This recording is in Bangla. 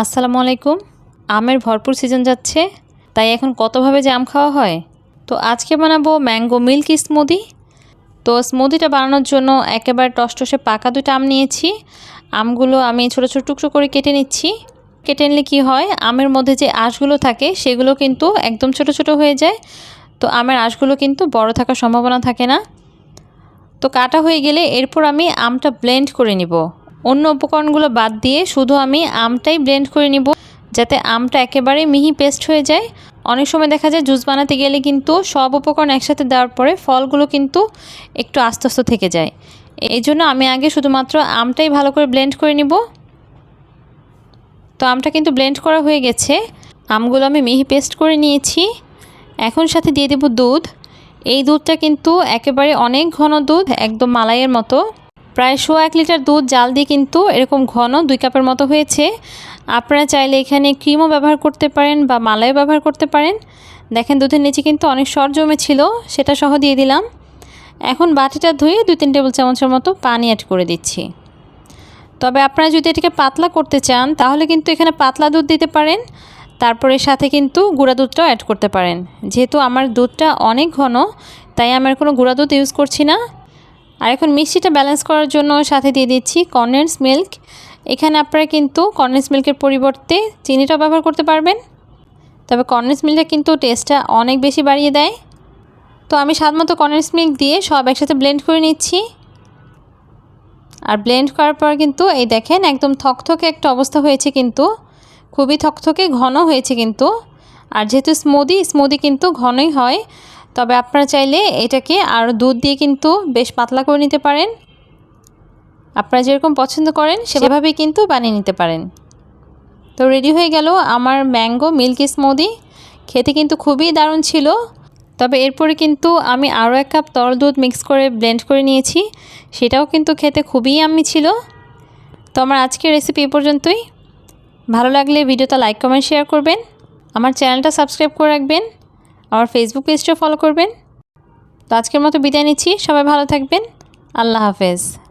আসসালামু আলাইকুম। আমের ভরপুর সিজন যাচ্ছে, তাই এখন কতভাবে যে আম খাওয়া হয়? তো আজকে বানাবো ম্যাঙ্গো মিল্ক স্মুদি তো স্মুদিটা বানানোর জন্য একেবারে টসটসে পাকা দুটো আম নিয়েছি। আমগুলো আমি ছোটো ছোটো টুকরো করে কেটে নিচ্ছি। কেটে নিলে কী হয়, আমের মধ্যে যে আঁশগুলো থাকে, সেগুলো কিন্তু একদম ছোট ছোট হয়ে যায়। তো আমের আঁশগুলো কিন্তু বড় থাকার সম্ভাবনা থাকে না। তো কাটা হয়ে গেলে এরপর আমি আমটা ব্লেন্ড করে নিব। অন্য উপকরণগুলো বাদ দিয়ে শুধু আমি আমটাই ব্লেন্ড করে নিব, যাতে আমটা একেবারে মিহি পেস্ট হয়ে যায়। অনেক সময় দেখা যায় জুস বানাতে গেলে কিন্তু সব উপকরণ একসাথে দেওয়ার পরে ফলগুলো কিন্তু একটু আস্তে আস্তে থেকে যায়। এই জন্য আমি আগে শুধুমাত্র আমটাই ভালো করে ব্লেন্ড করে নিব। তো আমটা কিন্তু ব্লেন্ড করা হয়ে গেছে। আমগুলো আমি মিহি পেস্ট করে নিয়েছি। এখন সাথে দিয়ে দেব দুধ। এই দুধটা কিন্তু একেবারে অনেক ঘন দুধ, একদম মালাইয়ের মতো। প্রায় শো এক লিটার দুধ, জাল দিয়ে কিন্তু এরকম ঘন দুই কাপের মতো হয়েছে। আপনারা চাইলে এখানে ক্রিমও ব্যবহার করতে পারেন বা মালাইও ব্যবহার করতে পারেন। দেখেন দুধের নিচে কিন্তু অনেক সর জমে ছিল সেটা সহ দিয়ে দিলাম। এখন বাটিটা ধুয়ে দুই তিন টেবিল চামচের মতো পানি অ্যাড করে দিচ্ছি। তবে আপনারা যদি এটাকে পাতলা করতে চান, তাহলে কিন্তু এখানে পাতলা দুধ দিতে পারেন। তারপরে সাথে কিন্তু গুঁড়া দুধটাও অ্যাড করতে পারেন। যেহেতু আমার দুধটা অনেক ঘন, তাই আমার কোনো গুঁড়া দুধ ইউজ করছি না। আর এখন মিষ্টিটা ব্যালেন্স করার জন্য সাথে দিয়ে দিচ্ছি কনডেন্স মিল্ক এখানে আপনারা কিন্তু কনডেন্স মিল্কের পরিবর্তে চিনিটাও ব্যবহার করতে পারবেন। তবে কনডেন্স মিল্কটা কিন্তু টেস্টটা অনেক বেশি বাড়িয়ে দেয়। তো আমি স্বাদ মতো কনডেন্স মিল্ক দিয়ে সব একসাথে ব্লেন্ড করে নিচ্ছি। আর ব্লেন্ড করার পর কিন্তু এই দেখেন একদম থকথকে একটা অবস্থা হয়েছে কিন্তু। খুবই থকথকে ঘন হয়েছে কিন্তু। আর যেহেতু স্মুদি স্মুদি কিন্তু ঘনই হয় তবে আপনারা চাইলে এটাকে আর দুধ দিয়ে কিন্তু বেশ পাতলা করে নিতে পারেন। আপনারা যেরকম পছন্দ করেন সেভাবেই কিন্তু বানিয়ে নিতে পারেন। তো রেডি হয়ে গেল আমার ম্যাঙ্গো মিল্কি স্মুদি খেতে কিন্তু খুবই দারুণ ছিল। তবে এরপরে কিন্তু আমি আরও এক কাপ তরল দুধ মিক্স করে ব্লেন্ড করে নিয়েছি। সেটাও কিন্তু খেতে খুবই আমি ছিল। তো আমার আজকের রেসিপি এ পর্যন্তই। ভালো লাগলে ভিডিওটা লাইক কমেন্ট শেয়ার করবেন। আমার চ্যানেলটা সাবস্ক্রাইব করে রাখবেন। আমার ফেসবুক পেজটাও ফলো করবেন। তো আজকের মতো বিদায় নিচ্ছি। সবাই ভালো থাকবেন। আল্লাহ হাফেজ।